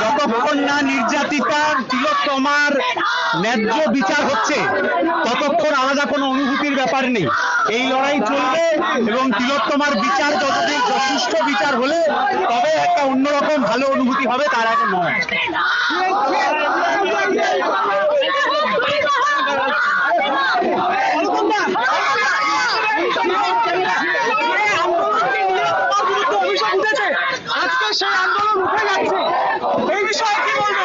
যতক্ষণ না নির্যাতিতার তিলোত্তমার ন্যায্য বিচার হচ্ছে। ততক্ষণ আলাদা কোনো অনুভূতির ব্যাপার নেই। এই লড়াই চলবে এবং তিলোত্তমার বিচার যতদিন যথেষ্ট বিচার হলে তবে একটা অন্যরকম ভালো অনুভূতি হবে, তার আগে নয় আজকে সেই আন্দোলন উঠে যাচ্ছে এই বিষয়ে কি বলবে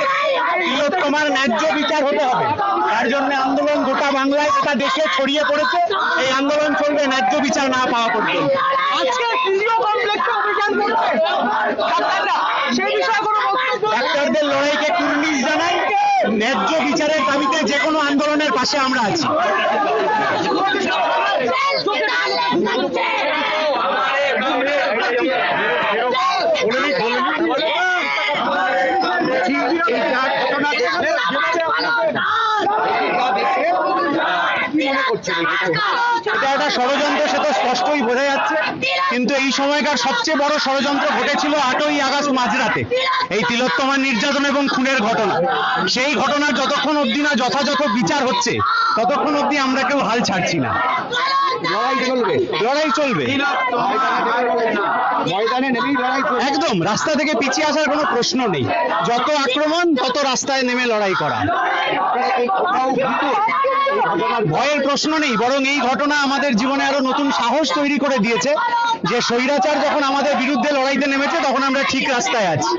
তিলোত্তমার ন্যায্য বিচার হতে হবে তার জন্য গোটা বাংলায় গোটা দেশে ছড়িয়ে পড়েছে এই আন্দোলন চলবে ন্যায্য বিচার না পাওয়া পর্যন্ত। আজকে ফিজিও কমপ্লেক্সে অভিযান করছে। সেই বিষয়ে কোনো ডাক্তারদের লড়াইকে কুর্নিশ জানাই ন্যায্য বিচারের দাবিতে যে কোনো আন্দোলনের পাশে আমরা আছি। এই এটা একটা ষড়যন্ত্র সে তো স্পষ্টই বোঝা যাচ্ছে। কিন্তু এই সময়কার সবচেয়ে বড় ষড়যন্ত্র ঘটেছিল আটই আগস্ট মাঝরাতে। এই তিলোত্তমার নির্যাতন এবং খুনের ঘটনা। সেই ঘটনার যতক্ষণ অবধি না যথাযথ বিচার হচ্ছে ততক্ষণ অবধি আমরা কেউ হাল ছাড়ছি না। লড়াই চলবে। ময়দানে নেমেই লড়াই একদম রাস্তা থেকে পিছিয়ে আসার কোনো প্রশ্ন নেই। যত আক্রমণ তত রাস্তায় নেমে লড়াই করা। ভয়ের প্রশ্ন নেই বরং এই ঘটনা আমাদের জীবনে আরও নতুন সাহস তৈরি করে দিয়েছে যে স্বৈরাচার যখন আমাদের বিরুদ্ধে লড়াইতে নেমেছে তখন আমরা ঠিক রাস্তায় আছি।